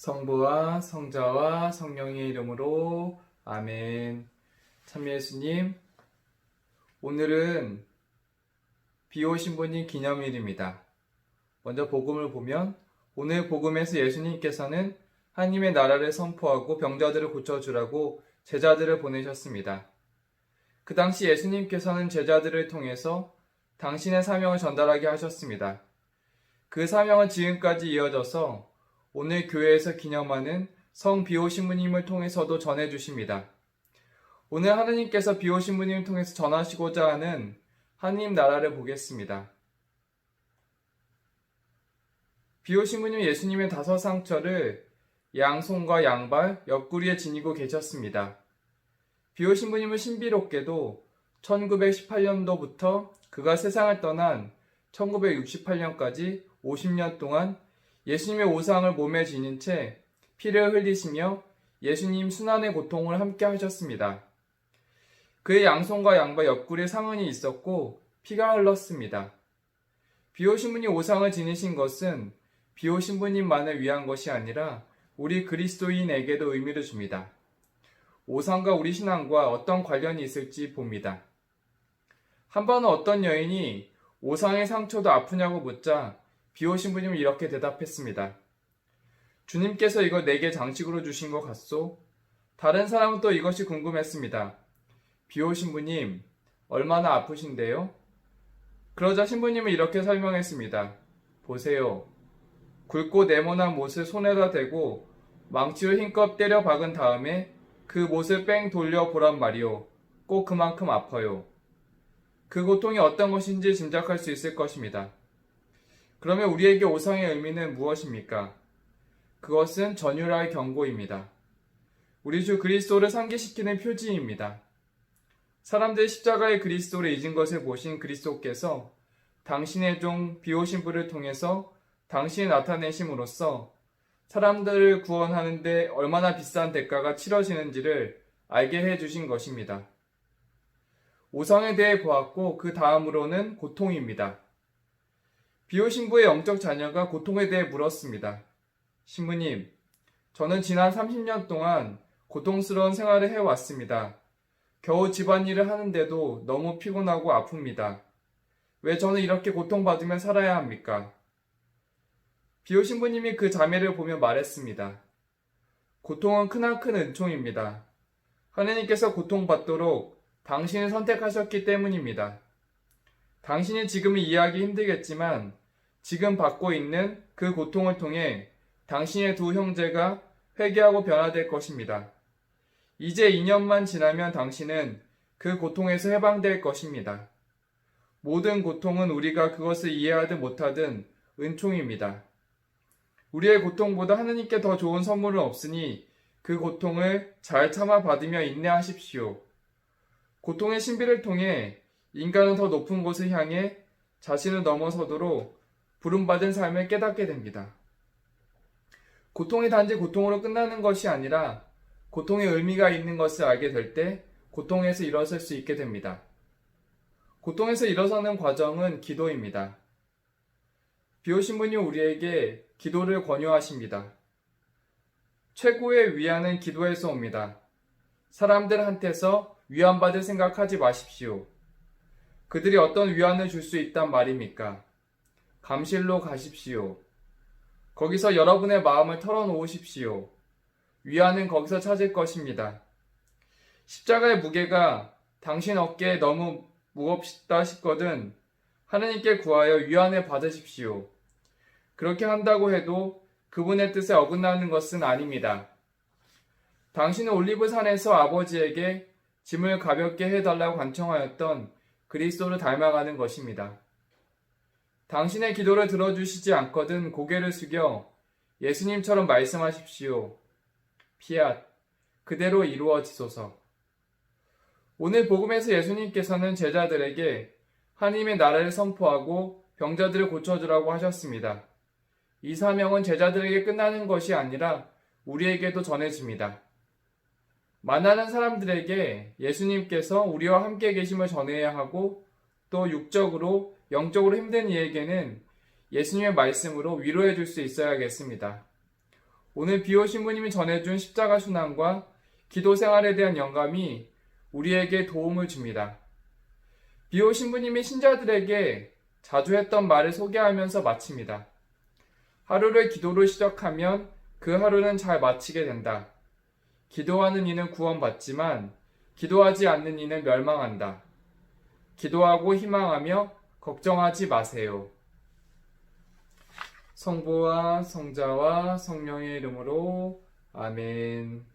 성부와 성자와 성령의 이름으로 아멘. 참 예수님, 오늘은 비오신 분이 기념일입니다. 먼저 복음을 보면 오늘 복음에서 예수님께서는 하나님의 나라를 선포하고 병자들을 고쳐주라고 제자들을 보내셨습니다. 그 당시 예수님께서는 제자들을 통해서 당신의 사명을 전달하게 하셨습니다. 그 사명은 지금까지 이어져서 오늘 교회에서 기념하는 성 비오 신부님을 통해서도 전해주십니다. 오늘 하느님께서 비오 신부님을 통해서 전하시고자 하는 하느님 나라를 보겠습니다. 비오 신부님 예수님의 다섯 상처를 양손과 양발, 옆구리에 지니고 계셨습니다. 비오 신부님은 신비롭게도 1918년도부터 그가 세상을 떠난 1968년까지 50년 동안 예수님의 오상을 몸에 지닌 채 피를 흘리시며 예수님 순환의 고통을 함께 하셨습니다. 그의 양손과 양발 옆구리에 상흔이 있었고 피가 흘렀습니다. 비오 신부님 오상을 지니신 것은 비오 신부님만을 위한 것이 아니라 우리 그리스도인에게도 의미를 줍니다. 오상과 우리 신앙과 어떤 관련이 있을지 봅니다. 한 번은 어떤 여인이 오상의 상처도 아프냐고 묻자 비오 신 부님은 이렇게 대답했습니다. 주님께서 이걸 내게 장식으로 주신 것 같소? 다른 사람은 또 이것이 궁금했습니다. 비오 신 부님, 얼마나 아프신데요? 그러자 신부님은 이렇게 설명했습니다. 보세요. 굵고 네모난 못을 손에다 대고 망치로 힘껏 때려 박은 다음에 그 못을 뺑 돌려 보란 말이오. 꼭 그만큼 아파요. 그 고통이 어떤 것인지 짐작할 수 있을 것입니다. 그러면 우리에게 오상의 의미는 무엇입니까? 그것은 전율할 경고입니다. 우리 주 그리스도를 상기시키는 표지입니다. 사람들이 십자가의 그리스도를 잊은 것을 보신 그리스도께서 당신의 종 비오신부를 통해서 당신이 나타내심으로써 사람들을 구원하는데 얼마나 비싼 대가가 치러지는지를 알게 해주신 것입니다. 오상에 대해 보았고 그 다음으로는 고통입니다. 비오 신부의 영적 자녀가 고통에 대해 물었습니다. 신부님, 저는 지난 30년 동안 고통스러운 생활을 해왔습니다. 겨우 집안일을 하는데도 너무 피곤하고 아픕니다. 왜 저는 이렇게 고통받으며 살아야 합니까? 비오 신부님이 그 자매를 보며 말했습니다. 고통은 크나큰 은총입니다. 하느님께서 고통받도록 당신을 선택하셨기 때문입니다. 당신이 지금은 이해하기 힘들겠지만 지금 받고 있는 그 고통을 통해 당신의 두 형제가 회개하고 변화될 것입니다. 이제 2년만 지나면 당신은 그 고통에서 해방될 것입니다. 모든 고통은 우리가 그것을 이해하든 못하든 은총입니다. 우리의 고통보다 하느님께 더 좋은 선물은 없으니 그 고통을 잘 참아 받으며 인내하십시오. 고통의 신비를 통해 인간은 더 높은 곳을 향해 자신을 넘어서도록 부름받은 삶을 깨닫게 됩니다. 고통이 단지 고통으로 끝나는 것이 아니라 고통의 의미가 있는 것을 알게 될 때 고통에서 일어설 수 있게 됩니다. 고통에서 일어서는 과정은 기도입니다. 비오신 분이 우리에게 기도를 권유하십니다. 최고의 위안은 기도에서 옵니다. 사람들한테서 위안받을 생각하지 마십시오. 그들이 어떤 위안을 줄 수 있단 말입니까? 감실로 가십시오. 거기서 여러분의 마음을 털어놓으십시오. 위안은 거기서 찾을 것입니다. 십자가의 무게가 당신 어깨에 너무 무겁다 싶거든 하느님께 구하여 위안을 받으십시오. 그렇게 한다고 해도 그분의 뜻에 어긋나는 것은 아닙니다. 당신은 올리브산에서 아버지에게 짐을 가볍게 해달라고 간청하였던 그리스도를 닮아가는 것입니다. 당신의 기도를 들어주시지 않거든 고개를 숙여 예수님처럼 말씀하십시오. 피앗, 그대로 이루어지소서. 오늘 복음에서 예수님께서는 제자들에게 하나님의 나라를 선포하고 병자들을 고쳐주라고 하셨습니다. 이 사명은 제자들에게 끝나는 것이 아니라 우리에게도 전해집니다. 만나는 사람들에게 예수님께서 우리와 함께 계심을 전해야 하고 또 육적으로 영적으로 힘든 이에게는 예수님의 말씀으로 위로해 줄 수 있어야겠습니다. 오늘 비오 신부님이 전해준 십자가 순환과 기도 생활에 대한 영감이 우리에게 도움을 줍니다. 비오 신부님이 신자들에게 자주 했던 말을 소개하면서 마칩니다. 하루를 기도로 시작하면 그 하루는 잘 마치게 된다. 기도하는 이는 구원받지만 기도하지 않는 이는 멸망한다. 기도하고 희망하며 걱정하지 마세요. 성부와 성자와 성령의 이름으로 아멘.